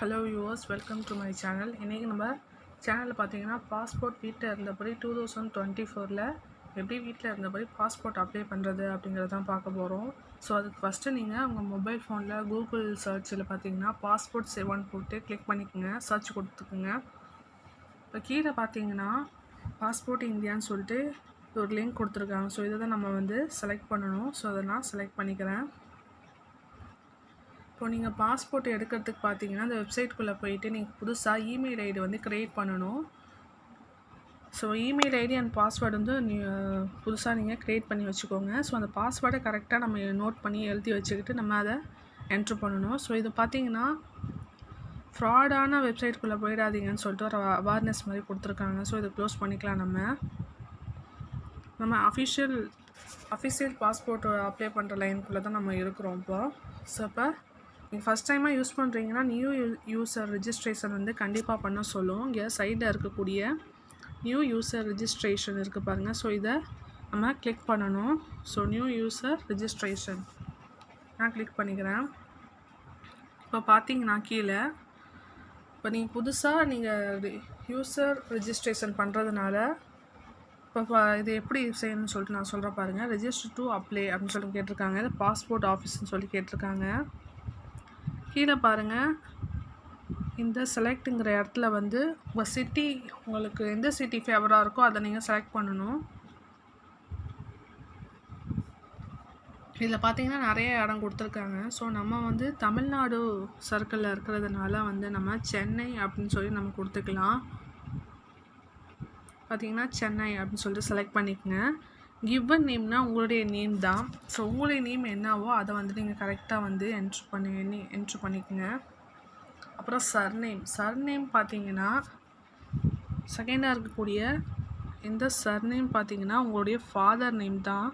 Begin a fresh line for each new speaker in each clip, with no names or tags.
Hello yours welcome to my channel இன்றைக்கி நம்ம சேனலில் பார்த்தீங்கன்னா பாஸ்போர்ட் வீட்டில் இருந்தபடி டூ தௌசண்ட் டுவெண்ட்டி ஃபோரில் எப்படி வீட்டில் இருந்தபடி பாஸ்போர்ட் அப்ளை பண்ணுறது அப்படிங்கிறத தான் பார்க்க போகிறோம் ஸோ அதுக்கு ஃபஸ்ட்டு நீங்கள் உங்கள் மொபைல் ஃபோனில் கூகுள் சர்ச்சில் பார்த்தீங்கன்னா பாஸ்போர்ட் செவன் போட்டு கிளிக் பண்ணிக்கோங்க சர்ச் கொடுத்துக்குங்க. இப்போ கீழே பார்த்தீங்கன்னா பாஸ்போர்ட் இந்தியான்னு சொல்லிட்டு ஒரு லிங்க் கொடுத்துருக்காங்க. ஸோ இதை தான் நம்ம வந்து செலக்ட் பண்ணணும். ஸோ அதை நான் செலக்ட் பண்ணிக்கிறேன். இப்போ நீங்கள் பாஸ்போர்ட் எடுக்கிறதுக்கு பார்த்தீங்கன்னா அந்த வெப்சைட்குள்ளே போயிட்டு நீங்கள் புதுசாக இமெயில் ஐடி வந்து க்ரியேட் பண்ணணும். So email ID and password வந்து நீ புதுசாக நீங்கள் க்ரியேட் பண்ணி வச்சுக்கோங்க. ஸோ அந்த பாஸ்வேர்டை கரெக்டாக நம்ம நோட் பண்ணி எழுதி வச்சுக்கிட்டு நம்ம அதை என்ட்ரு பண்ணணும். ஸோ இது பார்த்தீங்கன்னா ஃப்ராடான வெப்சைட்குள்ளே போயிடாதீங்கன்னு சொல்லிட்டு ஒரு அவேர்னஸ் மாதிரி கொடுத்துருக்காங்க. ஸோ இதை க்ளோஸ் பண்ணிக்கலாம் நம்ம. நம்ம அஃபிஷியல் அஃபிஷியல் பாஸ்போர்ட் அப்ளை பண்ணுற லைனுக்குள்ளே தான் நம்ம இருக்கிறோம் இப்போ. ஸோ இப்போ நீங்கள் ஃபஸ்ட் டைமாக யூஸ் பண்ணுறீங்கன்னா நியூ யூசர் ரிஜிஸ்ட்ரேஷன் வந்து கண்டிப்பாக பண்ண சொல்லும். இங்கே சைடில் இருக்கக்கூடிய நியூ யூசர் ரிஜிஸ்ட்ரேஷன் இருக்குது பாருங்கள் ஸோ இதை நம்ம கிளிக் பண்ணணும். ஸோ நியூ யூசர் ரிஜிஸ்ட்ரேஷன் நான் கிளிக் பண்ணிக்கிறேன். இப்போ பார்த்தீங்கன்னா கீழே இப்போ நீங்கள் புதுசாக நீங்கள் யூசர் ரிஜிஸ்ட்ரேஷன் பண்ணுறதுனால இப்போ இது எப்படி செய்யணும்னு சொல்லிட்டு நான் சொல்கிறேன் பாருங்கள் ரெஜிஸ்டர் டு அப்ளை அப்படின்னு சொல்லி கேட்டிருக்காங்க. இது பாஸ்போர்ட் ஆஃபீஸ்ன்னு சொல்லி கேட்டிருக்காங்க. கீழே பாருங்கள் இந்த செலக்ட்டுங்கிற இடத்துல வந்து உங்கள் சிட்டி உங்களுக்கு எந்த சிட்டி ஃபேவராக இருக்கோ அதை நீங்கள் செலக்ட் பண்ணணும். இதில் பார்த்தீங்கன்னா நிறைய இடம் கொடுத்துருக்காங்க. ஸோ நம்ம வந்து தமிழ்நாடு சர்க்கிளில் இருக்கிறதுனால வந்து நம்ம சென்னை அப்படின்னு சொல்லி நம்ம கொடுத்துக்கலாம். பார்த்தீங்கன்னா சென்னை அப்படின்னு சொல்லிட்டு செலக்ட் பண்ணிக்கோங்க. கிவன் நேம்னா உங்களுடைய நேம் தான். ஸோ உங்களுடைய நேம் என்னவோ அதை வந்து நீங்கள் கரெக்டாக வந்து என்ட்ரு பண்ணி என்ட்ரு பண்ணிக்கோங்க. அப்புறம் சர்நேம் சர்நேம் பார்த்தீங்கன்னா செகண்டாக இருக்கக்கூடிய இந்த சர்நேம் பார்த்தீங்கன்னா உங்களுடைய ஃபாதர் நேம் தான்.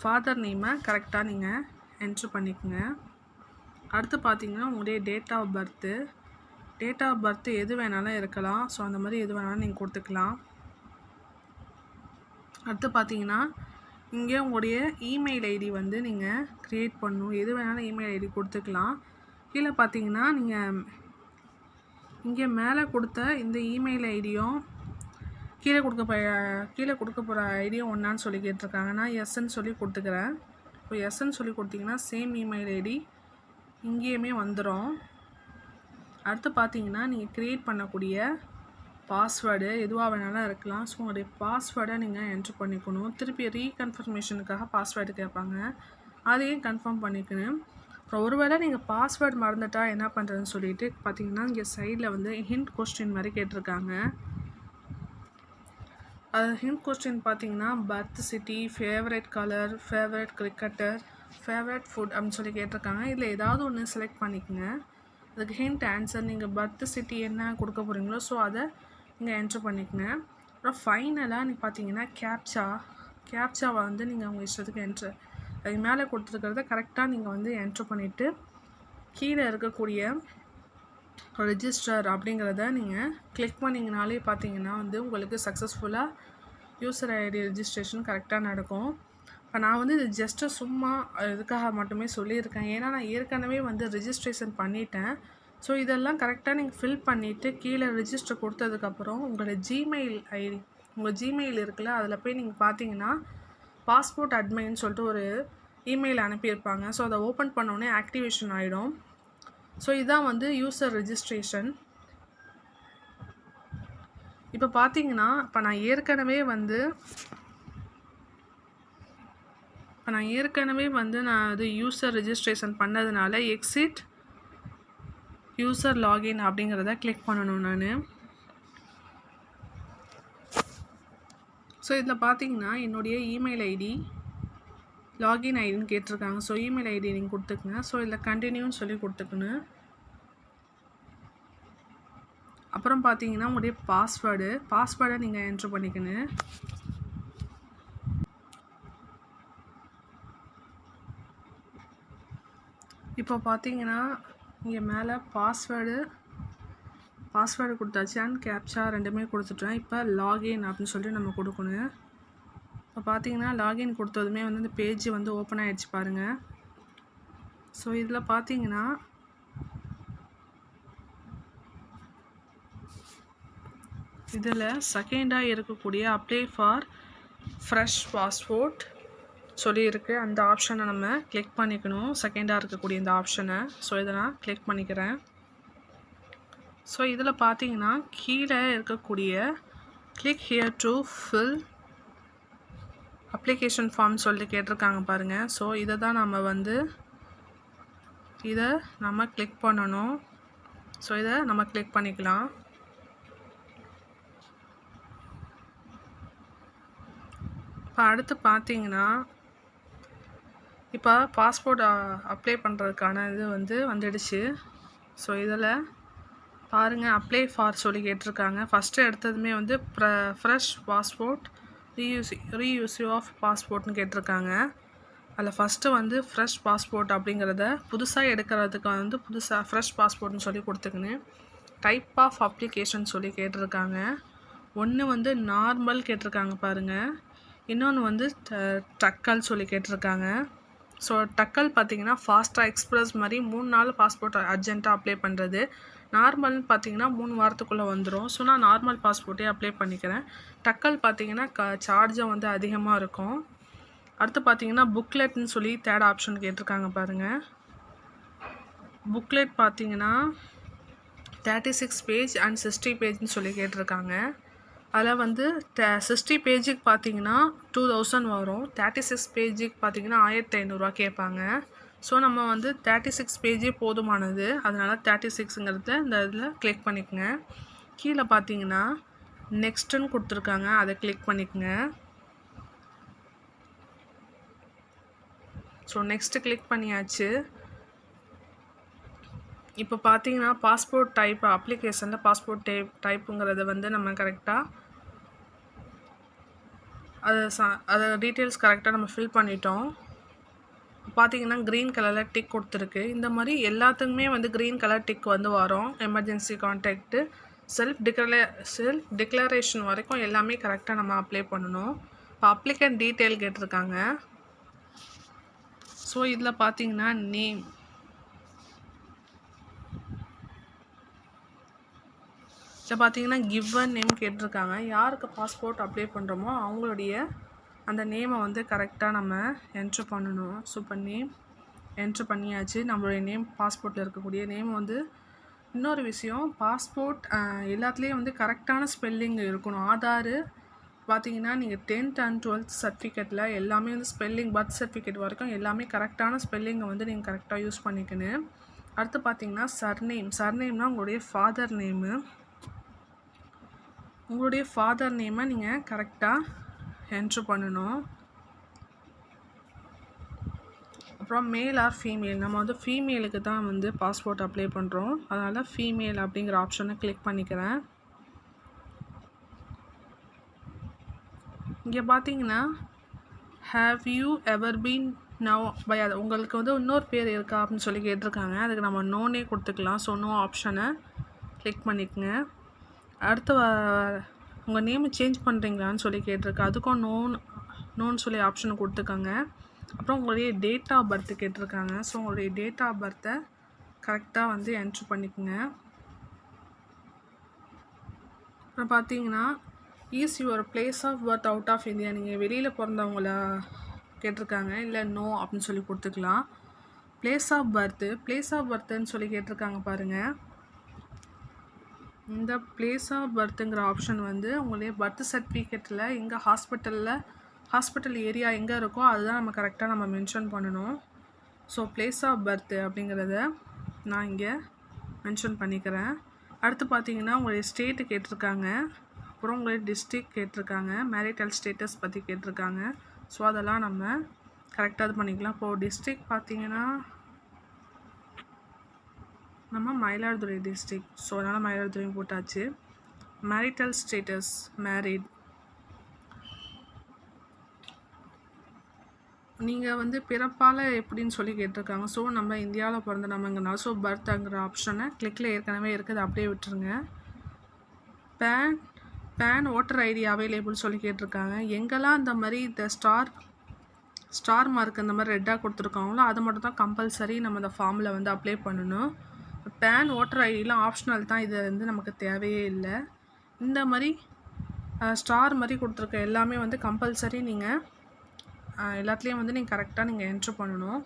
ஃபாதர் நேமை கரெக்டாக நீங்கள் என்ட்ரு பண்ணிக்கோங்க. அடுத்து பார்த்தீங்கன்னா உங்களுடைய date of birth date of birth எது வேணாலும் இருக்கலாம். ஸோ அந்த மாதிரி எது வேணாலும் நீங்கள் கொடுத்துக்கலாம். அடுத்து பார்த்தீங்கன்னா இங்கே உங்களுடைய இமெயில் ஐடி வந்து நீங்கள் க்ரியேட் பண்ணணும் எது வேணாலும் இமெயில் ஐடி கொடுத்துக்கலாம். கீழே பார்த்தீங்கன்னா நீங்கள் இங்கே மேலே கொடுத்த இந்த இமெயில் ஐடியும் கீழே கொடுக்க ப கீழே கொடுக்க போகிற ஐடியும் ஒன்றான்னு சொல்லி கேட்டிருக்காங்க. நான் எஸ்ன்னு சொல்லி கொடுத்துக்கிறேன். இப்போ எஸ்ன்னு சொல்லி கொடுத்தீங்கன்னா சேம் இமெயில் ஐடி இங்கேயுமே வந்துடும் அடுத்து பார்த்தீங்கன்னா நீங்கள் க்ரியேட் பண்ணக்கூடிய பாஸ்வேர்டு எதுவாக வேணாலும் இருக்கலாம். ஸோ உங்களுடைய பாஸ்வேர்டை நீங்கள் என்ட்ரு பண்ணிக்கணும். திருப்பி ரீகன்ஃபர்மேஷனுக்காக பாஸ்வேர்டு கேட்பாங்க. அதையும் கன்ஃபார்ம் பண்ணிக்கணும். அப்புறம் ஒருவேளை நீங்கள் பாஸ்வேர்டு மறந்துட்டா என்ன பண்ணுறதுன்னு சொல்லிட்டு பார்த்தீங்கன்னா இங்கே சைடில் வந்து ஹிண்ட் கொஸ்டின் மாதிரி கேட்டிருக்காங்க. அது ஹிண்ட் கொஸ்டின் பார்த்தீங்கன்னா birth city favourite colour favourite cricketer favourite food அப்படின்னு சொல்லி கேட்டிருக்காங்க. இதில் ஏதாவது ஒன்று செலக்ட் பண்ணிக்கோங்க. அதுக்கு ஹிண்ட் ஆன்சர் நீங்கள் பர்த் சிட்டி என்ன கொடுக்க போகிறீங்களோ ஸோ அதை நீங்கள் என்ட்ரு பண்ணிக்கோங்க. அப்புறம் ஃபைனலாக நீங்கள் பார்த்தீங்கன்னா கேப்சா கேப்சாவை வந்து நீங்கள் உங்கள் இஷ்டத்துக்கு என்ட்ரு அது மேலே கொடுத்துருக்கிறத கரெக்டாக நீங்கள் வந்து என்ட்ரு பண்ணிவிட்டு கீழே இருக்கக்கூடிய ரெஜிஸ்டர் அப்படிங்கிறத நீங்கள் கிளிக் பண்ணிங்கனாலே பார்த்தீங்கன்னா வந்து உங்களுக்கு சக்ஸஸ்ஃபுல்லாக யூசர் ஐடி ரெஜிஸ்ட்ரேஷன் கரெக்டாக நடக்கும். இப்போ நான் வந்து இது ஜஸ்ட்டு சும்மா இதுக்காக மட்டுமே சொல்லியிருக்கேன். ஏன்னா நான் ஏற்கனவே வந்து ரிஜிஸ்ட்ரேஷன் பண்ணிட்டேன். ஸோ இதெல்லாம் கரெக்டாக நீங்கள் ஃபில் பண்ணிவிட்டு கீழே ரிஜிஸ்டர் கொடுத்ததுக்கப்புறம் உங்களோட ஜிமெயில் ஐடி உங்கள் ஜிமெயில் இருக்குல்ல அதில் போய் நீங்கள் பார்த்தீங்கன்னா பாஸ்போர்ட் அட்மைன்னு சொல்லிட்டு ஒரு இமெயில் அனுப்பியிருப்பாங்க. ஸோ அதை ஓப்பன் பண்ணோடனே ஆக்டிவேஷன் ஆகிடும் ஸோ இதுதான் வந்து யூசர் ரிஜிஸ்ட்ரேஷன் இப்போ பார்த்தீங்கன்னா இப்போ நான் ஏற்கனவே வந்து இப்போ நான் ஏற்கனவே வந்து நான் அது யூசர் ரிஜிஸ்ட்ரேஷன் பண்ணதுனால எக்ஸிட் யூசர் லாகின் அப்படிங்கிறத கிளிக் பண்ணணும் நான். ஸோ இதில் பார்த்தீங்கன்னா என்னுடைய இமெயில் ஐடி லாகின் ஐடின்னு கேட்டிருக்காங்க. ஸோ இமெயில் ஐடி நீங்கள் கொடுத்துக்குங்க. ஸோ இதில் கண்டினியூன்னு சொல்லி கொடுத்துக்கணும் அப்புறம் பார்த்தீங்கன்னா உங்களுடைய பாஸ்வேர்டு பாஸ்வேர்டை நீங்கள் என்ட்ரு பண்ணிக்கணும் இப்போ பார்த்தீங்கன்னா இங்கே மேலே பாஸ்வேர்டு பாஸ்வேர்டு கொடுத்தாச்சு. அண்ட் கேப்சா ரெண்டுமே கொடுத்துட்டேன். இப்போ லாகின் அப்படின்னு சொல்லிட்டு நம்ம கொடுக்கணும். இப்போ பார்த்தீங்கன்னா லாகின் கொடுத்ததுமே வந்து இந்த பேஜ் வந்து ஓப்பன் ஆகிடுச்சு பாருங்கள் ஸோ இதில் பார்த்தீங்கன்னா இதில் செகண்டாக இருக்கக்கூடிய அப்ளை ஃபார் ஃப்ரெஷ் பாஸ்போர்ட் சொல்லியிருக்கு. அந்த ஆப்ஷனை நம்ம கிளிக் பண்ணிக்கணும். செகண்டாக இருக்கக்கூடிய இந்த ஆப்ஷனை ஸோ இதை நான் கிளிக் பண்ணிக்கிறேன். ஸோ இதில் பார்த்தீங்கன்னா கீழே இருக்கக்கூடிய click here to fill application form சொல்லி கேட்டிருக்காங்க பாருங்கள் ஸோ இதை தான் நம்ம வந்து இதை நம்ம கிளிக் பண்ணணும். ஸோ இதை நம்ம கிளிக் பண்ணிக்கலாம். இப்போ அடுத்து பார்த்தீங்கன்னா இப்போ பாஸ்போர்ட் அப்ளை பண்ணுறதுக்கான இது வந்து வந்துடுச்சு. ஸோ இதில் பாருங்கள் அப்ளை ஃபார் சொல்லி கேட்டிருக்காங்க. ஃபஸ்ட்டு எடுத்ததுமே வந்து ப்ர ஃப்ரெஷ் பாஸ்போர்ட் ரீயூசி ரீயூசிவ் ஆஃப் பாஸ்போர்ட்னு கேட்டிருக்காங்க. அதில் ஃபஸ்ட்டு வந்து ஃப்ரெஷ் பாஸ்போர்ட் அப்படிங்கிறத புதுசாக எடுக்கிறதுக்கு வந்து புதுசாக ஃப்ரெஷ் பாஸ்போர்ட்னு சொல்லி கொடுத்துக்கின்னு. டைப் ஆஃப் அப்ளிகேஷன் சொல்லி கேட்டிருக்காங்க. ஒன்று வந்து நார்மல் கேட்டிருக்காங்க பாருங்கள் இன்னொன்று வந்து டக்கல் சொல்லி கேட்டிருக்காங்க. ஸோ டக்கல் பார்த்தீங்கன்னா ஃபாஸ்ட்டாக எக்ஸ்பிரஸ் மாதிரி மூணு நாள் பாஸ்போர்ட் அர்ஜென்ட்டாக அப்ளை பண்ணுறது நார்மல்னு பார்த்தீங்கன்னா மூணு வாரத்துக்குள்ளே வந்துடும் ஸோ நான் நார்மல் பாஸ்போர்ட்டே அப்ளை பண்ணிக்கிறேன். டக்கல் பார்த்தீங்கன்னா க சார்ஜும் வந்து அதிகமாக இருக்கும். அடுத்து பார்த்தீங்கன்னா புக்லெட்னு சொல்லி தேர்ட் ஆப்ஷன் கேட்டிருக்காங்க பாருங்கள் புக்லெட் பார்த்தீங்கன்னா thirty six page and sixty பேஜ்னு சொல்லி கேட்டிருக்காங்க. அதில் வந்து சிக்ஸ்டி பேஜுக்கு பார்த்தீங்கன்னா டூ தௌசண்ட் வரும். தேர்ட்டி சிக்ஸ் பேஜுக்கு பார்த்தீங்கன்னா ஆயிரத்தி ஐநூறுரூவா கேட்பாங்க. ஸோ நம்ம வந்து தேர்ட்டி சிக்ஸ் பேஜே போதுமானது. அதனால் தேர்ட்டி சிக்ஸுங்கிறத இந்த இதில் கிளிக் பண்ணிக்கோங்க. கீழே பார்த்தீங்கன்னா நெக்ஸ்ட்டுன்னு கொடுத்துருக்காங்க. அதை கிளிக் பண்ணிக்கோங்க. ஸோ நெக்ஸ்ட்டு கிளிக் பண்ணியாச்சு. இப்போ பார்த்தீங்கன்னா பாஸ்போர்ட் டைப் அப்ளிகேஷனில் பாஸ்போர்ட் டைப் டைப்புங்கிறத வந்து நம்ம கரெக்டாக அதை ச அதை டீட்டெயில்ஸ் கரெக்டாக நம்ம ஃபில் பண்ணிட்டோம். பார்த்தீங்கன்னா க்ரீன் கலரில் டிக் கொடுத்துருக்கு. இந்த மாதிரி எல்லாத்துக்குமே வந்து க்ரீன் கலர் டிக் வந்து வரும். எமர்ஜென்சி கான்டாக்ட்டு செல்ஃப் டிக்ளே செல்ஃப் டிக்ளரேஷன் வரைக்கும் எல்லாமே கரெக்டாக நம்ம அப்ளை பண்ணணும். இப்போ அப்ளிகண்ட் டீட்டெயில் கேட்டிருக்காங்க. ஸோ இதில் பார்த்தீங்கன்னா நேம் இதில் பார்த்தீங்கன்னா கிவன் நேம் கேட்டிருக்காங்க. யாருக்கு பாஸ்போர்ட் அப்ளை பண்ணுறோமோ அவங்களுடைய அந்த நேமை வந்து கரெக்டாக நம்ம என்ட்ரு பண்ணணும். ஸோ இப்போ நேம் என்ட்ரு பண்ணியாச்சு. நம்மளுடைய நேம் பாஸ்போர்ட்டில் இருக்கக்கூடிய நேம் வந்து இன்னொரு விஷயம் பாஸ்போர்ட் எல்லாத்துலேயும் வந்து கரெக்டான ஸ்பெல்லிங் இருக்கணும். ஆதார் பார்த்தீங்கன்னா நீங்கள் டென்த் அண்ட் டுவெல்த் சர்டிஃபிகேட்டில் எல்லாமே வந்து ஸ்பெல்லிங் பர்த் சர்டிஃபிகேட் வரைக்கும் எல்லாமே கரெக்டான ஸ்பெல்லிங்கை வந்து நீங்கள் கரெக்டாக யூஸ் பண்ணிக்கணும். அடுத்து பார்த்தீங்கன்னா சர்நேம் சர்நேம்னால் உங்களுடைய ஃபாதர் நேமு உங்களுடைய ஃபாதர் நேமை நீங்கள் கரெக்டாக என்ட்ரு பண்ணணும். அப்புறம் மேல் ஆர் ஃபீமேல் நம்ம வந்து ஃபீமேலுக்கு தான் வந்து பாஸ்போர்ட் அப்ளை பண்ணுறோம் அதனால் ஃபீமேல் அப்படிங்கிற ஆப்ஷனை கிளிக் பண்ணிக்கிறேன். இங்கே பார்த்தீங்கன்னா have you ever been known by அது உங்களுக்கு வந்து இன்னொரு பேர் இருக்கா அப்படின்னு சொல்லி கேட்டிருக்காங்க. அதுக்கு நம்ம நோனே கொடுத்துக்கலாம். ஸோ நோ ஆப்ஷனை கிளிக் பண்ணிக்கோங்க. அடுத்து உங்கள் நேமை சேஞ்ச் பண்ணுறீங்களான்னு சொல்லி கேட்டிருக்கு. அதுக்கும் நோன் நோன்னு சொல்லி ஆப்ஷன் கொடுத்துக்கோங்க அப்புறம் உங்களுடைய டேட் ஆஃப் பர்த் கேட்டிருக்காங்க. ஸோ உங்களுடைய டேட் ஆஃப் பர்த்தை கரெக்டாக வந்து என்ட்ரு பண்ணிக்கோங்க. அப்புறம் பார்த்தீங்கன்னா is your place of birth out of India நீங்கள் வெளியில் பிறந்தவங்கள கேட்டிருக்காங்க. இல்லை நோ அப்படின்னு சொல்லி கொடுத்துக்கலாம். Place of birth place of பர்த்துன்னு சொல்லி கேட்டிருக்காங்க பாருங்கள் இந்த பிளேஸ் ஆஃப் பர்த்துங்கிற ஆப்ஷன் வந்து உங்களுடைய பர்த் சர்டிஃபிகேட்டில் எங்கே ஹாஸ்பிட்டலில் ஹாஸ்பிட்டல் ஏரியா எங்கே இருக்கோ அதுதான் நம்ம கரெக்டாக நம்ம மென்ஷன் பண்ணணும். ஸோ பிளேஸ் ஆஃப் பர்த்து அப்படிங்கிறத நான் இங்கே மென்ஷன் பண்ணிக்கிறேன். அடுத்து பார்த்தீங்கன்னா உங்களுடைய ஸ்டேட்டு கேட்டிருக்காங்க. அப்புறம் உங்களுடைய டிஸ்ட்ரிக் கேட்டிருக்காங்க. மேரிட்டல் ஸ்டேட்டஸ் பற்றி கேட்டிருக்காங்க. ஸோ அதெல்லாம் நம்ம கரெக்டாக இது பண்ணிக்கலாம். இப்போது டிஸ்ட்ரிக் பார்த்தீங்கன்னா நம்ம மயிலாடுதுறை டிஸ்ட்ரிக் ஸோ அதனால் மயிலாடுதுறை போட்டாச்சு. மேரிட்டல் ஸ்டேட்டஸ் மேரிட் நீங்கள் வந்து பிறப்பால் எப்படின்னு சொல்லி கேட்டிருக்காங்க. ஸோ நம்ம இந்தியாவில் பிறந்த நம்மங்கனால ஸோ பர்த்ங்கிற ஆப்ஷனை கிளிக்கில் ஏற்கனவே இருக்குது. அப்படியே விட்டுருங்க. PAN PAN voter ID available சொல்லி கேட்டிருக்காங்க. எங்கெல்லாம் அந்த மாதிரி இந்த ஸ்டார் ஸ்டார் மார்க் இந்த மாதிரி ரெட்டாக கொடுத்துருக்காங்களோ அது மட்டும் தான் கம்பல்சரி நம்ம இந்த ஃபார்மில் வந்து அப்ளை பண்ணணும். பேன் ஓட்டர் ஐடிலாம் ஆப்ஷனல் தான் இது வந்து நமக்கு தேவையே இல்லை. இந்த மாதிரி ஸ்டார் மாதிரி கொடுத்துருக்க எல்லாமே வந்து கம்பல்சரி நீங்கள் எல்லாத்துலேயும் வந்து நீங்கள் கரெக்டாக நீங்கள் என்ட்ரு பண்ணணும்.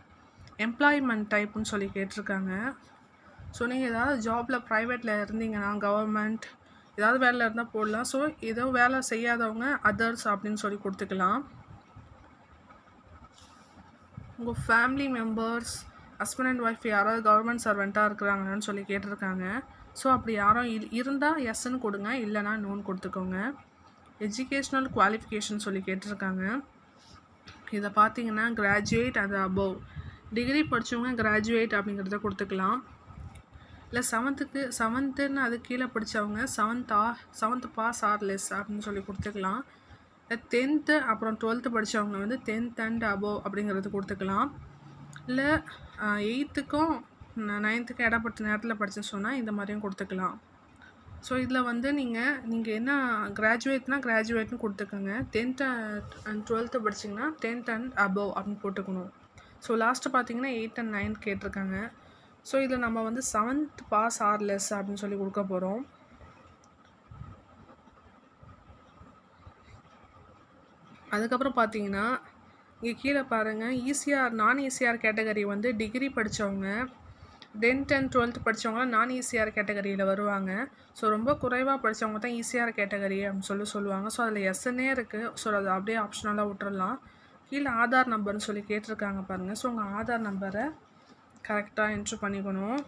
எம்ப்ளாய்மெண்ட் டைப்புன்னு சொல்லி கேட்டிருக்காங்க. ஸோ நீங்கள் ஏதாவது ஜாபில் ப்ரைவேட்டில் இருந்தீங்கன்னா கவர்மெண்ட் ஏதாவது வேலையில் இருந்தால் போடலாம். ஸோ ஏதோ வேலை செய்யாதவங்க அதர்ஸ் அப்படின்னு சொல்லி கொடுத்துக்கலாம். உங்கள் family members husband and wife யாராவது கவர்மெண்ட் சர்வெண்ட்டாக இருக்கிறாங்கன்னு சொல்லி கேட்டிருக்காங்க. ஸோ அப்படி யாரும் இல் இருந்தால் எஸ்ன்னு கொடுங்க இல்லைனா நோன் கொடுத்துக்கோங்க. எஜுகேஷ்னல் குவாலிஃபிகேஷன் சொல்லி கேட்டிருக்காங்க. இதை பார்த்தீங்கன்னா கிராஜுவேட் அது அபவ் டிகிரி படித்தவங்க கிராஜுவேட் அப்படிங்கிறத கொடுத்துக்கலாம். இல்லை செவன்த்துக்கு செவன்த்துன்னு அது கீழே படித்தவங்க செவன்த்தா செவன்த்து பாஸ் ஆர் லெஸ் அப்படின்னு சொல்லி கொடுத்துக்கலாம். இல்லை டென்த்து அப்புறம் டுவெல்த்து படித்தவங்க வந்து டென்த் அண்ட் அபோவ் அப்படிங்கிறது கொடுத்துக்கலாம். இல்லை எயித்துக்கும் நைன்த்துக்கும் இடப்பட்ட நேரத்தில் படித்த சொன்னால் இந்த மாதிரியும் கொடுத்துக்கலாம். ஸோ இதில் வந்து நீங்கள் நீங்கள் என்ன கிராஜுவேட்னா கிராஜுவேட்னு கொடுத்துக்கோங்க. டென்த்து அண்ட் டுவெல்த்து படிச்சிங்கன்னா டென்த் அண்ட் அபவ் அப்படின்னு போட்டுக்கணும். ஸோ லாஸ்ட்டு பார்த்தீங்கன்னா எயிட் அண்ட் நைன்த் கேட்டிருக்காங்க. ஸோ இதில் நம்ம வந்து செவன்த் பாஸ் ஆர் லெஸ் அப்படின்னு சொல்லி கொடுக்க போகிறோம் அதுக்கப்புறம் பார்த்தீங்கன்னா இங்கே கீழே பாருங்கள் ஈசிஆர் நான் ஈசிஆர் கேட்டகரி வந்து டிகிரி படித்தவங்க டென்த் அண்ட் டுவெல்த் படித்தவங்களாம் நான் ஈசிஆர் கேட்டகரியில் வருவாங்க. ஸோ ரொம்ப குறைவாக படித்தவங்க தான் ஈசிஆர் கேட்டகரி அப்படின்னு சொல்லி சொல்லுவாங்க. ஸோ அதில் எஸ்என்னே இருக்குது ஸோ அதை அப்படியே ஆப்ஷனலாக விட்டுறலாம். கீழே ஆதார் நம்பர்னு சொல்லி கேட்டிருக்காங்க பாருங்கள் ஸோ உங்கள் ஆதார் நம்பரை கரெக்டாக என்ட்ரு பண்ணிக்கணும்.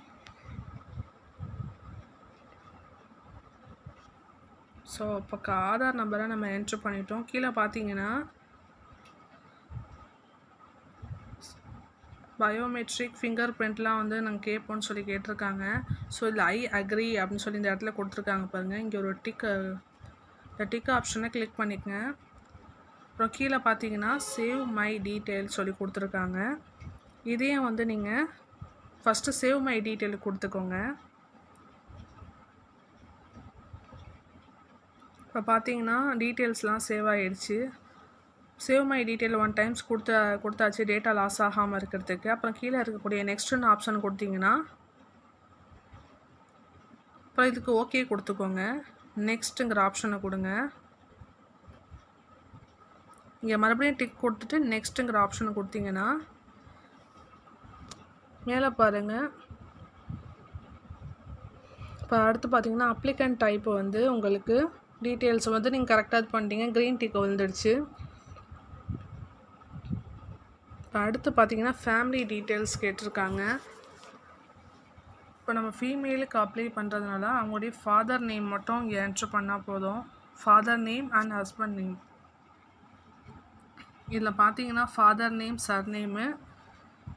ஸோ இப்போ ஆதார் நம்பரை நம்ம என்ட்ரு பண்ணிட்டோம். கீழே பார்த்தீங்கன்னா பயோமெட்ரிக் ஃபிங்கர் பிரிண்ட்லாம் வந்து நாங்கள் கேட்போம்னு சொல்லி கேட்டிருக்காங்க. ஸோ இதில் ஐ அக்ரி அப்படின்னு சொல்லி இந்த இடத்துல கொடுத்துருக்காங்க பாருங்கள் இங்கே ஒரு டிக்கு இந்த டிக் ஆப்ஷனை கிளிக் பண்ணிக்கங்க. அப்புறம் கீழே பார்த்தீங்கன்னா சேவ் மை டீட்டெயில் சொல்லி கொடுத்துருக்காங்க. இதையும் வந்து நீங்கள் ஃபஸ்ட்டு சேவ் மை டீட்டெயில் கொடுத்துக்கோங்க. இப்போ பார்த்தீங்கன்னா டீட்டெயில்ஸ்லாம் சேவ் ஆகிடுச்சு save my detail one times கொடுத்த கொடுத்தாச்சு டேட்டா லாஸ் ஆகாமல் இருக்கிறதுக்கு. அப்புறம் கீழே இருக்கக்கூடிய நெக்ஸ்ட்டுன்னு ஆப்ஷன் கொடுத்தீங்கன்னா அப்புறம் இதுக்கு ஓகே கொடுத்துக்கோங்க. நெக்ஸ்ட்டுங்கிற ஆப்ஷனை கொடுங்க. இங்கே மறுபடியும் டிக் கொடுத்துட்டு நெக்ஸ்ட்டுங்கிற ஆப்ஷனை கொடுத்தீங்கன்னா மேலே பாருங்கள் இப்போ அடுத்து பார்த்தீங்கன்னா அப்ளிகண்ட் டைப்பு வந்து உங்களுக்கு டீட்டெயில்ஸ் வந்து நீங்கள் கரெக்டாக இது பண்ணிட்டீங்க. க்ரீன் டிக் விழுந்துடுச்சு. அடுத்து பார்த்தீங்கன்னா ஃபேமிலி டீட்டெயில்ஸ் கேட்டிருக்காங்க. இப்போ நம்ம ஃபீமேலுக்கு அப்ளை பண்ணுறதுனால அவங்களுடைய ஃபாதர் நேம் மட்டும் இங்கே என்ட்ரு பண்ணால் போதும். Father name and husband name இதில் பார்த்தீங்கன்னா ஃபாதர் நேம் சர் நேமு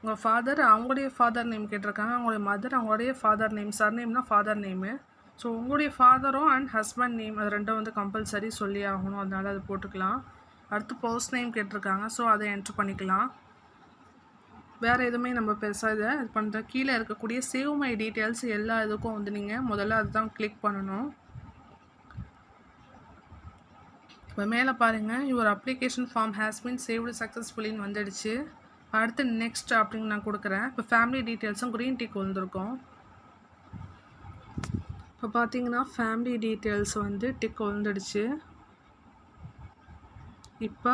உங்கள் ஃபாதர் அவங்களுடைய ஃபாதர் நேம் கேட்டிருக்காங்க. அவங்களுடைய மதர் அவங்களுடைய ஃபாதர் நேம் சர் நேம்னா ஃபாதர் நேமு ஸோ உங்களுடைய ஃபாதரும் அண்ட் ஹஸ்பண்ட் நேம் அது ரெண்டும் வந்து கம்பல்சரி சொல்லி ஆகணும். அதனால் அது போட்டுக்கலாம். அடுத்து போஸ்ட் நேம் கேட்டிருக்காங்க. ஸோ அதை என்ட்ரு பண்ணிக்கலாம். வேறு எதுவுமே நம்ம பெருசாக இதை இது பண்ணுற கீழே இருக்கக்கூடிய சேவ் மை டீட்டெயில்ஸ் எல்லா இதுக்கும் வந்து நீங்கள் முதல்ல அதுதான் கிளிக் பண்ணணும். இப்போ மேலே பாருங்கள் your application form has been saved சக்ஸஸ்ஃபுல்லின்னு வந்துடுச்சு. அடுத்து நெக்ஸ்ட் அப்படின்னு நான் கொடுக்குறேன். இப்போ ஃபேமிலி டீட்டெயில்ஸும் க்ரீன் டீக்கு வந்திருக்கும். இப்போ பார்த்தீங்கன்னா ஃபேமிலி டீட்டெயில்ஸ் வந்து டிக் வந்துடுச்சு. இப்போ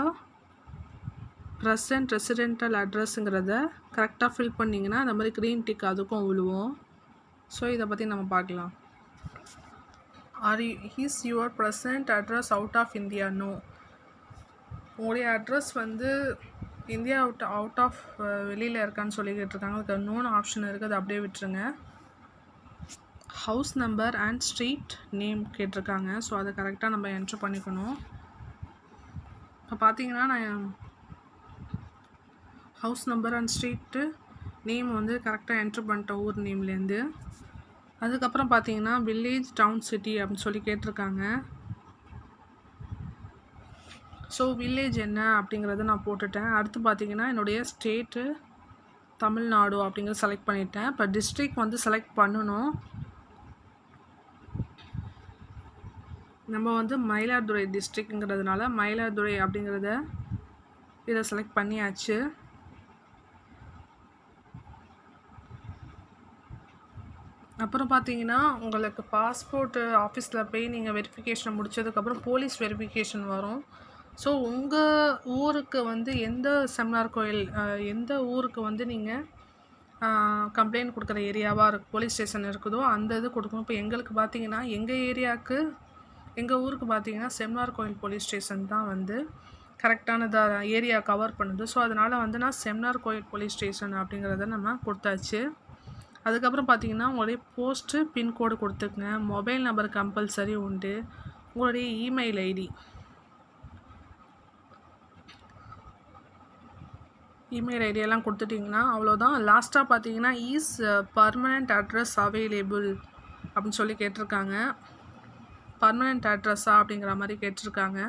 ப்ரெசன்ட் ரெசிடென்டல் அட்ரஸுங்கிறத கரெக்டாக ஃபில் பண்ணிங்கன்னா அந்த மாதிரி க்ரீன் டிக் அதுக்கும் விழுவோம் ஸோ இதை பற்றி நம்ம பார்க்கலாம். Are is your present address out of India no உங்களுடைய அட்ரஸ் வந்து இந்தியா அவுட் அவுட் ஆஃப் வெளியில் இருக்கான்னு சொல்லி கேட்டிருக்காங்க அதுக்கு நோன் ஆப்ஷன் இருக்குது. அதை அப்படியே விட்டுருங்க. House number and street name கேட்டிருக்காங்க. ஸோ அதை கரெக்டாக நம்ம என்ட்ரு பண்ணிக்கணும். இப்போ பார்த்தீங்கன்னா நான் house number and street name வந்து கரெக்டாக என்ட்ரு பண்ணிட்டோம் ஊர் நேம்லேருந்து அதுக்கப்புறம் பார்த்தீங்கன்னா வில்லேஜ் டவுன் சிட்டி அப்படின்னு சொல்லி கேட்டிருக்காங்க. ஸோ வில்லேஜ் என்ன அப்படிங்கிறத நான் போட்டுட்டேன். அடுத்து பார்த்தீங்கன்னா என்னுடைய ஸ்டேட்டு தமிழ்நாடு அப்படிங்கிறத செலக்ட் பண்ணிட்டேன். இப்போ டிஸ்ட்ரிக் வந்து செலக்ட் பண்ணணும். நம்ம வந்து மயிலாடுதுறை டிஸ்ட்ரிக்ங்கிறதுனால மயிலாடுதுறை அப்படிங்கிறத இதை செலக்ட் பண்ணியாச்சு. அப்புறம் பார்த்தீங்கன்னா உங்களுக்கு பாஸ்போர்ட்டு ஆஃபீஸில் போய் நீங்கள் வெரிஃபிகேஷன் முடிச்சதுக்கப்புறம் போலீஸ் வெரிஃபிகேஷன் வரும். ஸோ உங்கள் ஊருக்கு வந்து எந்த செம்னார் கோயில் எந்த ஊருக்கு வந்து நீங்கள் கம்ப்ளைண்ட் கொடுக்குற ஏரியாவாக இருக்கு போலீஸ் ஸ்டேஷன் இருக்குதோ அந்த இது கொடுக்கணும். இப்போ எங்களுக்கு பார்த்தீங்கன்னா எங்கள் ஏரியாவுக்கு எங்கள் ஊருக்கு பார்த்தீங்கன்னா செம்னார் கோயில் போலீஸ் ஸ்டேஷன் தான் வந்து கரெக்டானதாக ஏரியா கவர் பண்ணுது. ஸோ அதனால் வந்து நான் செம்னார் கோயில் போலீஸ் ஸ்டேஷன் அப்படிங்கிறத நம்ம கொடுத்தாச்சு. அதுக்கப்புறம் பார்த்தீங்கன்னா உங்களுடைய போஸ்ட்டு பின்கோடு கொடுத்துக்குங்க. மொபைல் நம்பர் கம்பல்சரி உண்டு. உங்களுடைய இமெயில் ஐடி இமெயில் ஐடியெல்லாம் கொடுத்துட்டிங்கன்னா அவ்வளோதான் லாஸ்ட்டாக பார்த்தீங்கன்னா இஸ் பர்மனெண்ட் அட்ரஸ் அவைலபிள் அப்படின்னு சொல்லி கேட்டிருக்காங்க. பர்மனெண்ட் அட்ரஸா அப்படிங்கிற மாதிரி கேட்டிருக்காங்க.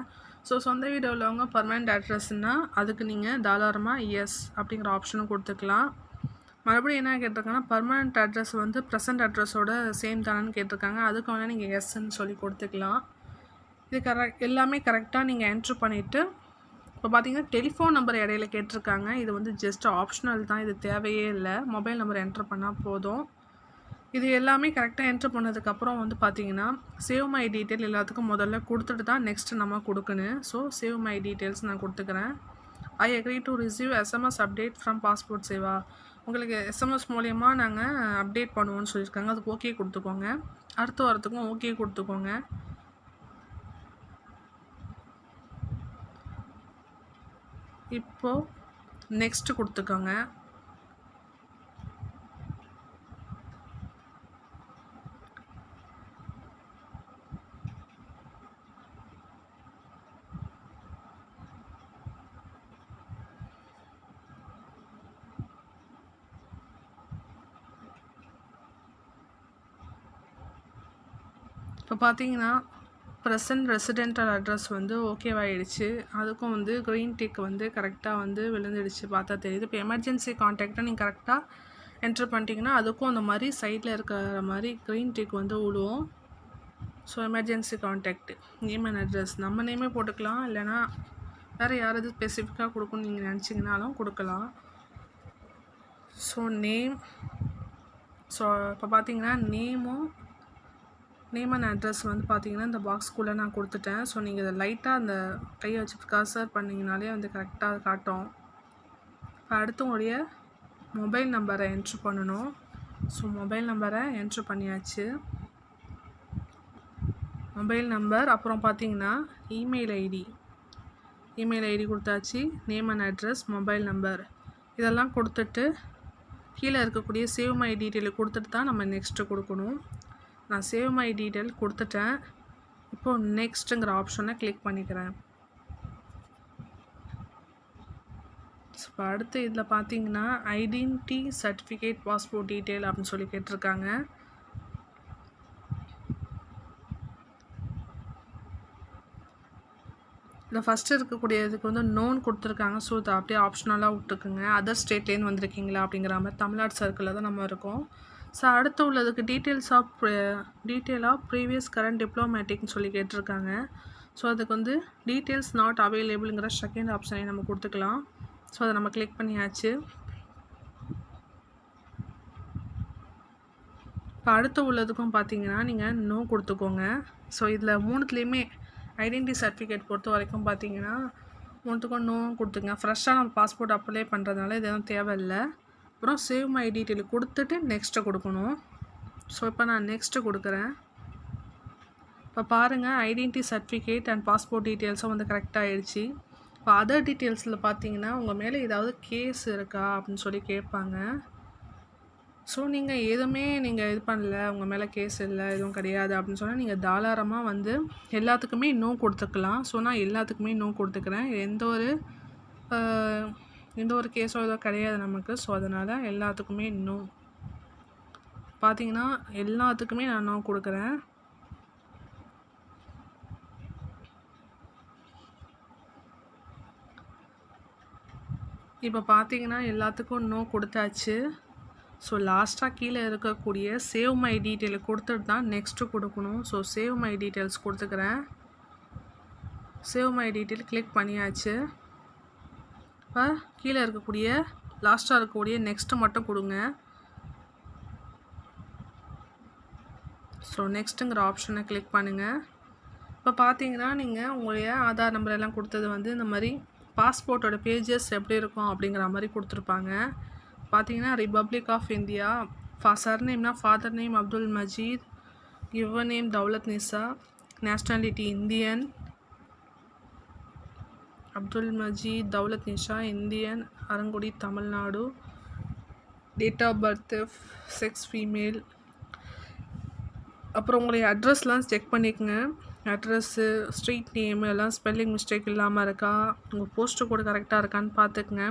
ஸோ சொந்த வீடு உள்ளவங்க பர்மனெண்ட் அட்ரஸ்னால் அதுக்கு நீங்கள் தாராளமாக எஸ் அப்படிங்கிற ஆப்ஷனும் கொடுத்துக்கலாம். மறுபடியும் என்ன கேட்டிருக்காங்கன்னா பர்மனெண்ட் அட்ரஸ் வந்து ப்ரெசன்ட் அட்ரஸோட சேம் தானேன்னு கேட்டிருக்காங்க. அதுக்கு வேணால் நீங்கள் எஸ்ன்னு சொல்லி கொடுத்துக்கலாம். இது கரெக்ட் எல்லாமே கரெக்டாக நீங்கள் என்ட்ரு பண்ணிவிட்டு இப்போ பார்த்தீங்கன்னா டெலிஃபோன் நம்பர் இடையில கேட்டிருக்காங்க. இது வந்து ஜஸ்ட் ஆப்ஷனல் தான் இது தேவையே இல்லை. மொபைல் நம்பர் என்ட்ரு பண்ணால் போதும். இது எல்லாமே கரெக்டாக என்ட்ரு பண்ணதுக்கப்புறம் வந்து பார்த்தீங்கன்னா சேவ் மை டீட்டெயில் எல்லாத்துக்கும் முதல்ல கொடுத்துட்டு தான் நெக்ஸ்ட் நம்ம கொடுக்கணும். ஸோ சேவ் மை டீட்டெயில்ஸ் நான் கொடுத்துக்கிறேன். I agree to receive SMS update from passport Seva உங்களுக்கு எஸ்எம்எஸ் மூலயமா நாங்கள் அப்டேட் பண்ணுவோம்னு சொல்லியிருக்காங்க. அதுக்கு ஓகே கொடுத்துக்கோங்க. அடுத்த வாரத்துக்கும் ஓகே கொடுத்துக்கோங்க. இப்போது நெக்ஸ்ட்டு கொடுத்துக்கோங்க. இப்போ பார்த்தீங்கன்னா ப்ரெசன்ட் ரெசிடென்டல் அட்ரஸ் வந்து ஓகேவாயிடுச்சு அதுக்கும் வந்து க்ரீன் டிக் வந்து கரெக்டாக வந்து விழுந்துடுச்சு. பார்த்தா தெரியுது. இப்போ எமர்ஜென்சி காண்டாக்டை நீங்கள் கரெக்டாக என்ட்ரு பண்ணிட்டீங்கன்னா அதுக்கும் அந்த மாதிரி சைட்டில் இருக்கிற மாதிரி க்ரீன் டிக் வந்து விழுவோம் so emergency contact name and address நம்ம நேமே போட்டுக்கலாம். இல்லைனா வேறு யாராவது ஸ்பெசிஃபிக்காக கொடுக்கணும்னு நீங்கள் நினச்சிங்கனாலும் கொடுக்கலாம். ஸோ நேம் ஸோ இப்போ பார்த்தீங்கன்னா நேமும் நேம் அண்ட் அட்ரஸ் வந்து பார்த்தீங்கன்னா இந்த பாக்ஸ்க்குள்ளே நான் கொடுத்துட்டேன். ஸோ நீங்கள் இதை லைட்டாக அந்த கையை வச்சு கர்சர் பண்ணிங்கனாலே வந்து கரெக்டாக காட்டும். இப்போ அடுத்து உங்களுடைய மொபைல் நம்பரை என்ட்ரு பண்ணணும். ஸோ மொபைல் நம்பரை என்ட்ரு பண்ணியாச்சு. மொபைல் நம்பர் அப்புறம் பார்த்தீங்கன்னா இமெயில் ஐடி இமெயில் ஐடி கொடுத்தாச்சு. Name and address mobile number இதெல்லாம் கொடுத்துட்டு கீழே இருக்கக்கூடிய சேவ் மை டீட்டெயில் கொடுத்துட்டு தான் நம்ம நெக்ஸ்ட்டு கொடுக்கணும். நான் சேவ் மை டீட்டெயில் கொடுத்துட்டேன். இப்போது நெக்ஸ்ட்டுங்கிற ஆப்ஷனை கிளிக் பண்ணிக்கிறேன். இப்போ அடுத்து இதில் பார்த்தீங்கன்னா ஐடென்டி சர்டிஃபிகேட் பாஸ்போர்ட் டீட்டெயில் அப்படின்னு சொல்லி கேட்டிருக்காங்க. இதில் ஃபஸ்ட்டு இருக்கக்கூடியதுக்கு வந்து நோன் கொடுத்துருக்காங்க. ஸோ இதை அப்படியே ஆப்ஷனலாக விட்டுக்குங்க. அதர் ஸ்டேட்லேருந்து வந்திருக்கீங்களா அப்படிங்கிற மாதிரி தமிழ்நாடு சர்க்கிளில் தான் நம்ம இருக்கோம். ஸோ அடுத்து உள்ளதுக்கு details of detail of previous current டிப்ளமேட்டிக்னு சொல்லி கேட்டிருக்காங்க. ஸோ அதுக்கு வந்து டீட்டெயில்ஸ் நாட் அவைலபிளுங்கிற செகண்ட் ஆப்ஷனை நம்ம கொடுத்துக்கலாம். ஸோ அதை நம்ம கிளிக் பண்ணியாச்சு. இப்போ அடுத்து உள்ளதுக்கும் பார்த்தீங்கன்னா நீங்கள் நோ கொடுத்துக்கோங்க. ஸோ இதில் மூணுத்துலேயுமே ஐடென்டி சர்டிஃபிகேட் பொறுத்த வரைக்கும் பார்த்தீங்கன்னா மூணுத்துக்கும் நோ கொடுத்துங்க ஃப்ரெஷ்ஷாக நம்ம பாஸ்போர்ட் அப்ளை பண்ணுறதுனால இதெல்லாம் எதுவும் தேவையில்லை. அப்புறம் சேவ் மை டீட்டெயில் கொடுத்துட்டு நெக்ஸ்ட்டு கொடுக்கணும். ஸோ இப்போ நான் நெக்ஸ்ட்டு கொடுக்குறேன். இப்போ பாருங்கள் ஐடென்டி சர்டிஃபிகேட் அண்ட் பாஸ்போர்ட் டீட்டெயில்ஸும் வந்து கரெக்டாக ஆயிடுச்சு. இப்போ அதர் டீட்டெயில்ஸில் பார்த்தீங்கன்னா உங்கள் மேலே ஏதாவது கேஸ் இருக்கா அப்படின்னு சொல்லி கேட்பாங்க. ஸோ நீங்கள் எதுவுமே நீங்கள் இது பண்ணல உங்கள் மேலே கேஸ் இல்லை எதுவும் கிடையாது அப்படின்னு சொன்னால் நீங்கள் தாராளமாக வந்து எல்லாத்துக்குமே நோ கொடுத்துக்கலாம். ஸோ நான் எல்லாத்துக்குமே நோ கொடுத்துக்கிறேன். எந்த ஒரு எந்த ஒரு கேஸோ ஏதோ கிடையாது நமக்கு. ஸோ அதனால் எல்லாத்துக்குமே நோ பார்த்தீங்கன்னா எல்லாத்துக்குமே நான் நோ கொடுக்குறேன். இப்போ பார்த்தீங்கன்னா எல்லாத்துக்கும் நோ கொடுத்தாச்சு. ஸோ லாஸ்ட்டாக கீழே இருக்கக்கூடிய சேவ் மை டீட்டெயில் கொடுத்துட்டு தான் நெக்ஸ்ட்டு கொடுக்கணும். ஸோ சேவ் மை டீட்டெயில்ஸ் கொடுத்துக்கிறேன். சேவ் மை டீட்டெயில் கிளிக் பண்ணியாச்சு. இப்போ கீழே இருக்கக்கூடிய லாஸ்ட்டாக இருக்கக்கூடிய நெக்ஸ்ட்டு மட்டும் கொடுங்க. ஸோ நெக்ஸ்ட்டுங்கிற ஆப்ஷனை கிளிக் பண்ணுங்கள் இப்போ பார்த்தீங்கன்னா நீங்கள் உங்களுடைய ஆதார் நம்பர் எல்லாம் கொடுத்தது வந்து இந்த மாதிரி பாஸ்போர்ட்டோட பேஜஸ் எப்படி இருக்கும் அப்படிங்கிற மாதிரி கொடுத்துருப்பாங்க. பார்த்தீங்கன்னா ரிபப்ளிக் ஆஃப் இந்தியா ஃபா சர்நேம்னா father name Abdul Majeed your name Daulat Nisa nationality Indian Abdul Majeed Daulat Nisha Indian Arangudi Tamil Nadu. Date of birth sex female அப்புறம் உங்களுடைய அட்ரஸ்லாம் செக் பண்ணிக்கோங்க. அட்ரஸ்ஸு ஸ்ட்ரீட் நேம் எல்லாம் ஸ்பெல்லிங் மிஸ்டேக் இல்லாமல் இருக்கா? உங்கள் post கூட கரெக்டாக இருக்கான்னு பார்த்துக்குங்க.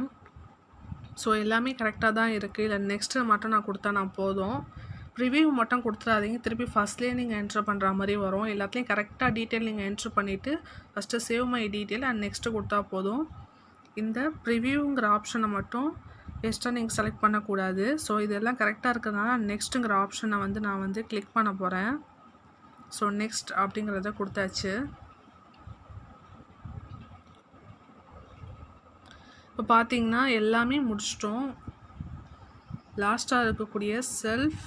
ஸோ எல்லாமே கரெக்டாக தான் இருக்குது இல்லை நெக்ஸ்ட்டு மட்டும் நான் கொடுத்தா நான் போதும். ரிவ்யூ மட்டும் கொடுத்துடாதீங்க திருப்பி ஃபஸ்ட்லேயே நீங்கள் என்ட்ரு பண்ணுற மாதிரி வரும். எல்லாத்துலேயும் கரெக்டாக டீட்டெயில் நீங்கள் என்ட்ரு பண்ணிவிட்டு first save my detail and next கொடுத்தா போதும். இந்த ப்ரிவ்யூங்கிற ஆப்ஷனை மட்டும் எக்ஸ்ட்ரா நீங்கள் செலக்ட் பண்ணக்கூடாது. ஸோ இதெல்லாம் கரெக்டாக இருக்கிறதுனால நெக்ஸ்ட்டுங்கிற ஆப்ஷனை வந்து நான் வந்து கிளிக் பண்ண போகிறேன் ஸோ நெக்ஸ்ட் அப்படிங்கிறத கொடுத்தாச்சு. இப்போ பார்த்தீங்கன்னா எல்லாமே முடிச்சிட்டோம். லாஸ்ட்டாக இருக்கக்கூடிய செல்ஃப்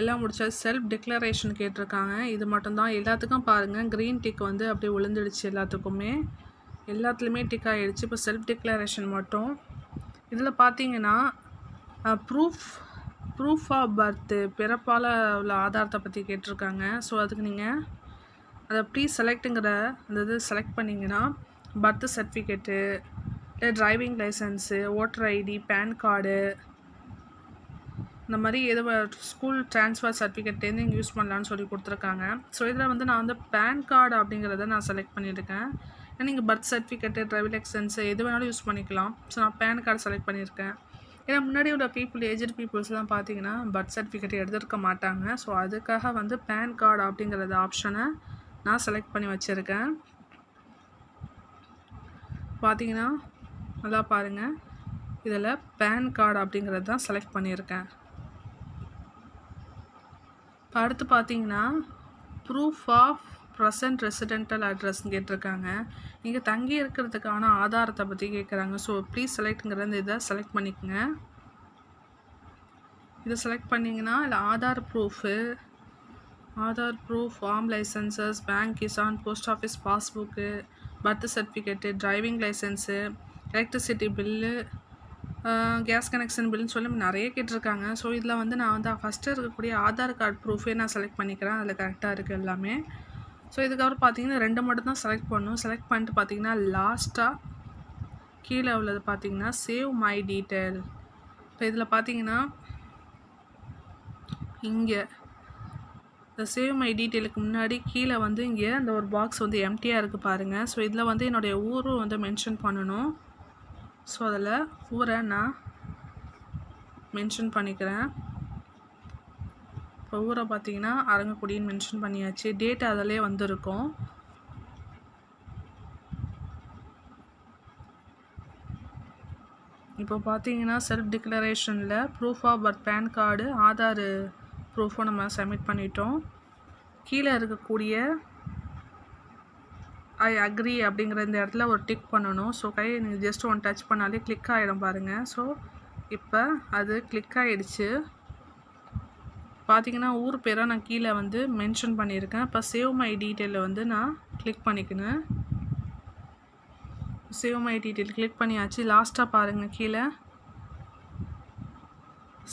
எல்லாம் முடிச்சா செல்ஃப் டிக்ளரேஷன் கேட்டிருக்காங்க. இது மட்டும்தான். எல்லாத்துக்கும் பாருங்கள் க்ரீன் டிக் வந்து அப்படியே விழுந்துடுச்சு எல்லாத்துக்குமே. எல்லாத்துலேயுமே டிக் ஆகிடுச்சு இப்போ செல்ஃப் டிக்ளரேஷன் மட்டும். இதில் பார்த்தீங்கன்னா ப்ரூஃப் ப்ரூஃப் ஆஃப் பர்த்து பிறப்பால் உள்ள ஆதாரத்தை பற்றி கேட்டிருக்காங்க. ஸோ அதுக்கு நீங்கள் அதை ப்ரீ செலக்ட்டுங்கிற அந்த இது செலக்ட் பண்ணிங்கன்னா பர்த் சர்டிஃபிகேட்டு இல்லை driving licence voter ID PAN card இந்த மாதிரி எது ஸ்கூல் ட்ரான்ஸ்ஃபர் சர்டிஃபிகேட்லேருந்து இங்கே யூஸ் பண்ணலான்னு சொல்லி கொடுத்துருக்காங்க. ஸோ இதில் வந்து நான் வந்து பேன் கார்டு அப்படிங்கிறத நான் செலக்ட் பண்ணியிருக்கேன். ஏன்னா நீங்கள் பர்த் சர்டிஃபிகேட்டு டிரைவிங் லைசன்ஸு எது வேணாலும் யூஸ் பண்ணிக்கலாம். ஸோ நான் பேன் கார்டு செலக்ட் பண்ணியிருக்கேன். ஏன்னா முன்னாடி உள்ள பீப்புள் ஏஜ்டு பீப்புள்ஸ்லாம் பார்த்தீங்கன்னா பர்த் சர்டிஃபிகேட் எடுத்துருக்க மாட்டாங்க. ஸோ அதுக்காக வந்து பேன் கார்டு அப்படிங்கிறத ஆப்ஷனை நான் செலக்ட் பண்ணி வச்சுருக்கேன். பார்த்தீங்கன்னா நல்லா பாருங்கள் இதில் பேன் கார்டு அப்படிங்கிறது தான் செலக்ட் பண்ணியிருக்கேன். அடுத்து பார்த்தீங்கன்னா ப்ரூஃப் ஆஃப் ப்ரெசன்ட் ரெசிடென்டல் அட்ரஸ்ன்னு கேட்டிருக்காங்க. நீங்கள் தங்கி இருக்கிறதுக்கான ஆதாரத்தை பற்றி கேட்குறாங்க ஸோ ப்ளீஸ் செலக்ட்ங்கிற இந்த இதை செலக்ட் பண்ணிக்கோங்க. இதை செலக்ட் பண்ணிங்கன்னா இல்லை Aadhaar proof Aadhaar proof form licences bank Kisan post office passbook birth certificate driving licence electricity bill gas connection பில்லுன்னு சொல்லி நிறைய கேட்டிருக்காங்க. ஸோ இதில் வந்து நான் வந்து ஃபஸ்ட்டு இருக்கக்கூடிய ஆதார் கார்டு ப்ரூஃபே நான் செலக்ட் பண்ணிக்கிறேன். அதில் கரெக்டாக இருக்குது எல்லாமே. ஸோ இதுக்கப்புறம் பார்த்தீங்கன்னா ரெண்டு மட்டும் தான் செலக்ட் பண்ணணும். செலக்ட் பண்ணிட்டு பார்த்தீங்கன்னா லாஸ்ட்டாக கீழே உள்ளது பார்த்தீங்கன்னா சேவ் மை டீட்டெயில் இப்போ இதில் பார்த்தீங்கன்னா இங்கே இந்த சேவ் மை டீட்டெயிலுக்கு முன்னாடி கீழே வந்து இங்கே அந்த ஒரு பாக்ஸ் வந்து எம்டியாக இருக்குது பாருங்கள் ஸோ இதில் வந்து என்னுடைய ஊரும் வந்து மென்ஷன் பண்ணணும். ஸோ அதில் ஊரை நான் மென்ஷன் பண்ணிக்கிறேன். இப்போ ஊரை பார்த்தீங்கன்னா அரங்கக்குடின்னு மென்ஷன் பண்ணியாச்சு. டேட் அதிலே வந்திருக்கும். இப்போ பார்த்தீங்கன்னா self டிக்ளரேஷனில் proof of birth PAN card Aadhaar ப்ரூஃபும் நம்ம சப்மிட் பண்ணிட்டோம். கீழே இருக்கக்கூடிய ஐ அக்ரி அப்படிங்கிற இந்த இடத்துல ஒரு டிக் பண்ணணும். ஸோ கை நீங்கள் ஜஸ்ட் ஒன் டச் பண்ணாலே கிளிக் ஆகிடும் பாருங்கள் ஸோ இப்போ அது கிளிக் ஆகிடுச்சு பார்த்தீங்கன்னா ஊர் பேராக நான் கீழே வந்து மென்ஷன் பண்ணியிருக்கேன். இப்போ சேவ் மை டீட்டெயிலில் வந்து நான் கிளிக் பண்ணிக்கினேன் சேவ் மை டீட்டெயில் கிளிக் பண்ணியாச்சு. லாஸ்ட்டாக பாருங்கள் கீழே.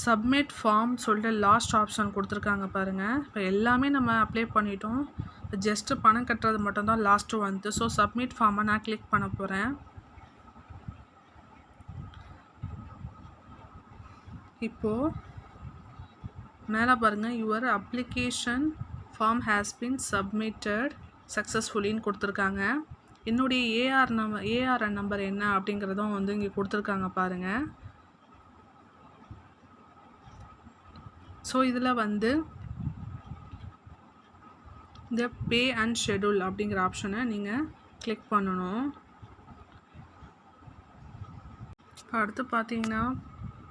சப்மிட் ஃபார்ம் சொல்லிட்டு லாஸ்ட் ஆப்ஷன் கொடுத்துருக்காங்க பாருங்கள் இப்போ எல்லாமே நம்ம அப்ளை பண்ணிட்டோம். ஜஸ்ட்டு பணம் கட்டுறது மட்டும்தான் லாஸ்ட்டு வந்து. ஸோ சப்மிட் ஃபார்மை நான் கிளிக் பண்ண போகிறேன் இப்போது மேலே பாருங்கள் your application form has been submitted சக்ஸஸ்ஃபுல்லின்னு கொடுத்துருக்காங்க. என்னுடைய ஏஆர் நம்பர் ஏஆர்என் நம்பர் என்ன அப்படிங்கிறதும் வந்து இங்கே கொடுத்துருக்காங்க பாருங்கள் ஸோ இதில் வந்து இந்த பே அண்ட் ஷெடியூல் அப்படிங்கிற ஆப்ஷனை நீங்கள் கிளிக் பண்ணணும். இப்போ அடுத்து பார்த்தீங்கன்னா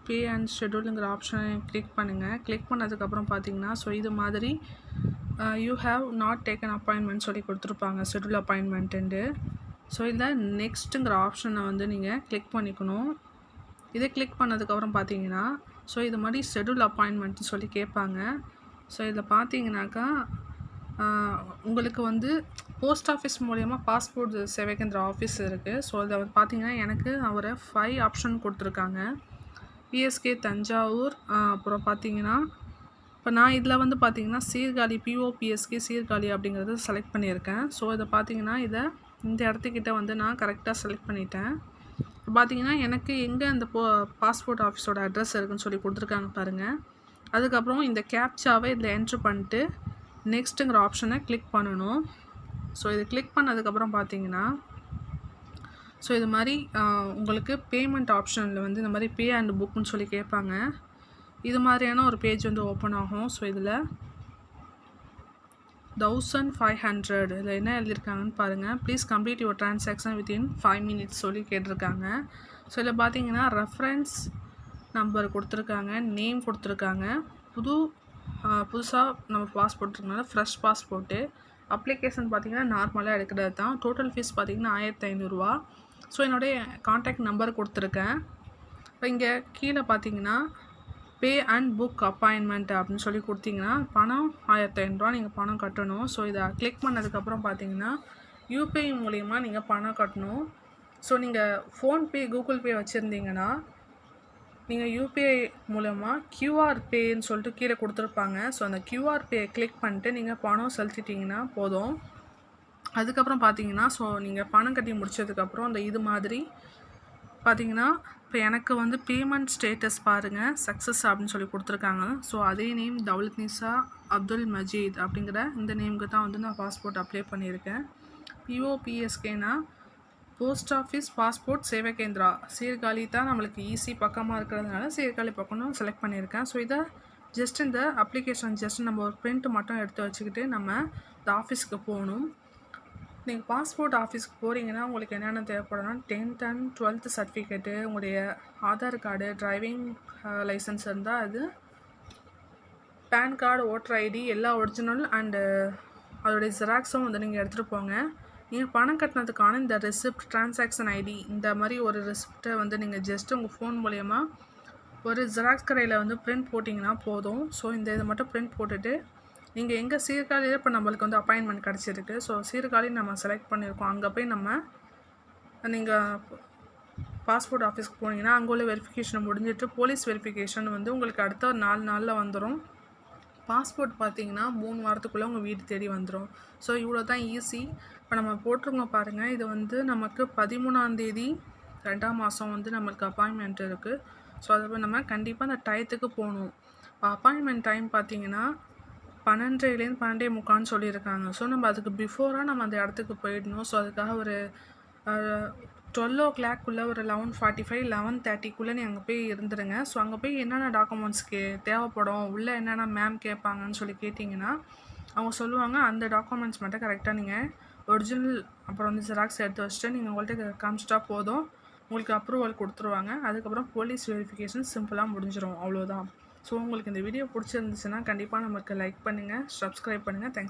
பே அண்ட் ஷெடியூலுங்கிற ஆப்ஷனை கிளிக் பண்ணுங்கள் கிளிக் பண்ணதுக்கப்புறம் பார்த்தீங்கன்னா ஸோ இது மாதிரி you have not taken appointment சொல்லி கொடுத்துருப்பாங்க. ஷெடியூல் அப்பாயின்மெண்ட்டு ஸோ இதில் நெக்ஸ்ட்டுங்கிற ஆப்ஷனை வந்து நீங்கள் கிளிக் பண்ணிக்கணும். இதை கிளிக் பண்ணதுக்கப்புறம் பார்த்தீங்கன்னா ஸோ இது மாதிரி ஷெடியூல் அப்பாயின்மெண்ட்னு சொல்லி கேட்பாங்க. ஸோ இதில் பார்த்தீங்கன்னாக்கா உங்களுக்கு வந்து போஸ்ட் ஆஃபீஸ் மூலயமா பாஸ்போர்ட் சேவைக்கின்ற ஆஃபீஸ் இருக்குது ஸோ அதை வந்து பார்த்தீங்கன்னா எனக்கு அவரை ஃபைவ் ஆப்ஷன் கொடுத்துருக்காங்க. பிஎஸ்கே தஞ்சாவூர் அப்புறம் பார்த்தீங்கன்னா இப்போ நான் இதில் வந்து பார்த்தீங்கன்னா சீர்காழி பிஓபிஎஸ்கே சீர்காழி அப்படிங்கிறத செலக்ட் பண்ணியிருக்கேன். ஸோ இதை பார்த்தீங்கன்னா இதை இந்த இடத்துக்கிட்ட வந்து நான் கரெக்டாக செலக்ட் பண்ணிட்டேன். இப்போ பார்த்தீங்கன்னா எனக்கு எங்கே அந்த போ பாஸ்போர்ட் ஆஃபீஸோட அட்ரஸ் இருக்குதுன்னு சொல்லி கொடுத்துருக்காங்க பாருங்கள் அதுக்கப்புறம் இந்த கேப்சாவை இதில் என்ட்ரு பண்ணிட்டு நெக்ஸ்ட்டுங்கிற ஆப்ஷனை கிளிக் பண்ணணும். ஸோ இது கிளிக் பண்ணதுக்கப்புறம் பார்த்தீங்கன்னா ஸோ இது மாதிரி உங்களுக்கு பேமெண்ட் ஆப்ஷனில் வந்து இந்த மாதிரி பே அண்ட் புக்குன்னு சொல்லி கேட்பாங்க. இது மாதிரியான ஒரு பேஜ் வந்து ஓப்பன் ஆகும். ஸோ இதில் தௌசண்ட் ஃபைவ் ஹண்ட்ரட் இதில் என்ன எழுதியிருக்காங்கன்னு பாருங்கள் please complete your transaction within five minutes சொல்லி கேட்டிருக்காங்க. ஸோ இதில் பார்த்தீங்கன்னா ரெஃபரன்ஸ் நம்பர் கொடுத்துருக்காங்க நேம் கொடுத்துருக்காங்க. புது புதுசாக நம்ம பாஸ்போர்ட் இருக்கனால ஃப்ரெஷ் பாஸ்போர்ட்டு அப்ளிகேஷன் பார்த்தீங்கன்னா நார்மலாக எடுக்கிறது தான். டோட்டல் ஃபீஸ் பார்த்தீங்கன்னா ஆயிரத்தி ஐநூறுரூவா ஸோ என்னுடைய காண்டாக்ட் நம்பர் கொடுத்துருக்கேன். இப்போ இங்கே கீழே பார்த்தீங்கன்னா பே அண்ட் புக் அப்பாயின்மெண்ட் அப்படின்னு சொல்லி கொடுத்தீங்கன்னா பணம் ஆயிரத்தி ஐநூறுரூவா நீங்கள் பணம் கட்டணும். ஸோ இதை கிளிக் பண்ணதுக்கப்புறம் பார்த்தீங்கன்னா யூபிஐ மூலிமா நீங்கள் பணம் கட்டணும். ஸோ நீங்கள் ஃபோன்பே கூகுள் பே வச்சுருந்தீங்கன்னா நீங்கள் யூபிஐ மூலமாக கியூஆர் பேன்னு சொல்லிட்டு கீழே கொடுத்துருப்பாங்க. ஸோ அந்த கியூஆர் பே கிளிக் பண்ணிட்டு நீங்கள் பணம் செலுத்திட்டிங்கன்னா போதும். அதுக்கப்புறம் பார்த்தீங்கன்னா ஸோ நீங்கள் பணம் கட்டி முடிச்சதுக்கப்புறம் அந்த இது மாதிரி பார்த்தீங்கன்னா இப்போ எனக்கு வந்து பேமெண்ட் ஸ்டேட்டஸ் பாருங்கள் சக்ஸஸ் அப்படின்னு சொல்லி கொடுத்துருக்காங்க. ஸோ அதே நேம் தவுலத் நிசா அப்துல் மஜீத் அப்படிங்கிற இந்த நேமுக்கு தான் வந்து நான் பாஸ்போர்ட் அப்ளை பண்ணியிருக்கேன். பிஓபிஎஸ்கேனா போஸ்ட் ஆஃபீஸ் பாஸ்போர்ட் சேவை கேந்திரா. சீர்காழி தான் நம்மளுக்கு ஈஸி பக்கமாக இருக்கிறதுனால சீர்காழி பக்கம்னு செலக்ட் பண்ணியிருக்கேன். ஸோ இதை ஜஸ்ட் இந்த அப்ளிகேஷன் ஜஸ்ட் நம்ம ஒரு பிரிண்ட் மட்டும் எடுத்து வச்சுக்கிட்டு நம்ம இந்த ஆஃபீஸ்க்கு போகணும். நீங்கள் பாஸ்போர்ட் ஆஃபீஸ்க்கு போகிறீங்கன்னா உங்களுக்கு என்னென்ன தேவைப்படும்னா டென்த் அண்ட் டுவெல்த்து சர்டிஃபிகேட்டு உங்களுடைய ஆதார் கார்டு டிரைவிங் லைசன்ஸ் இருந்தால் அது பேன் கார்டு ஓட்டர் ஐடி எல்லா ஒரிஜினல் அண்டு அதோடைய ஜெராக்ஸும் வந்து நீங்கள் எடுத்துகிட்டு போங்க. நீங்கள் பணம் கட்டினதுக்கான இந்த ரெசிப்ட் ட்ரான்சாக்ஷன் ஐடி இந்த மாதிரி ஒரு ரெசிப்டை வந்து நீங்கள் ஜஸ்ட் உங்கள் ஃபோன் மூலயமா ஒரு ஜெராக்ஸ் கடையில் வந்து பிரிண்ட் போட்டிங்கன்னா போதும். ஸோ இந்த இதை மட்டும் பிரிண்ட் போட்டுட்டு நீங்கள் எங்கே சீர்காழியில் இப்போ நம்மளுக்கு வந்து அப்பாயின்மெண்ட் கிடச்சிருக்கு. ஸோ சீர்காழி நம்ம செலக்ட் பண்ணியிருக்கோம் அங்கே போய் நம்ம நீங்கள் பாஸ்போர்ட் ஆஃபீஸ்க்கு போனீங்கன்னா அங்கே உள்ள வெரிஃபிகேஷன் முடிஞ்சிட்டு போலீஸ் வெரிஃபிகேஷன் வந்து உங்களுக்கு அடுத்த ஒரு நாலு நாளில் வந்துடும் பாஸ்போர்ட் பார்த்தீங்கன்னா மூணு வாரத்துக்குள்ளே உங்கள் வீடு தேடி வந்துடும். ஸோ இவ்வளோ தான் ஈஸி. இப்போ நம்ம போட்டிருங்க பாருங்கள் இது வந்து நமக்கு பதிமூணாந்தேதி ரெண்டாம் மாதம் வந்து நம்மளுக்கு அப்பாயின்மெண்ட் இருக்குது ஸோ அதை நம்ம கண்டிப்பாக அந்த டயத்துக்கு போகணும். இப்போ அப்பாயின்மெண்ட் டைம் பார்த்தீங்கன்னா பன்னெண்டரைலேருந்து பன்னெண்டே முக்கான்னு சொல்லியிருக்காங்க. ஸோ நம்ம அதுக்கு பிஃபோராக நம்ம அந்த இடத்துக்கு போயிடணும். ஸோ அதுக்காக ஒரு டுவெல் ஓ கிளாக்குள்ளே ஒரு லெவன் ஃபார்ட்டி ஃபைவ் லெவன் தேர்ட்டிக்குள்ளே நீ அங்கே போய் இருந்துருங்க. ஸோ அங்கே போய் என்னென்ன டாக்குமெண்ட்ஸ் கே தேவைப்படும் உள்ளே என்னென்ன மேம் கேட்பாங்கன்னு சொல்லி கேட்டிங்கன்னா அவங்க சொல்லுவாங்க அந்த டாக்குமெண்ட்ஸ் மட்டும் கரெக்டாக நீங்கள் ஒரிஜினல் அப்புறம் வந்து ஜெராக்ஸ் எடுத்து வச்சுட்டு நீங்கள் உங்கள்கிட்ட காமிச்சிட்டா போதும். உங்களுக்கு அப்ரூவல் கொடுத்துருவாங்க. அதுக்கப்புறம் போலீஸ் வெரிஃபிகேஷன் சிம்பிளாக முடிஞ்சிடும் அவ்வளோதான் ஸோ உங்களுக்கு இந்த வீடியோ பிடிச்சிருந்துச்சுன்னா கண்டிப்பாக நமக்கு லைக் பண்ணுங்கள் சப்ஸ்கிரைப் பண்ணுங்கள் தேங்க்ஸ்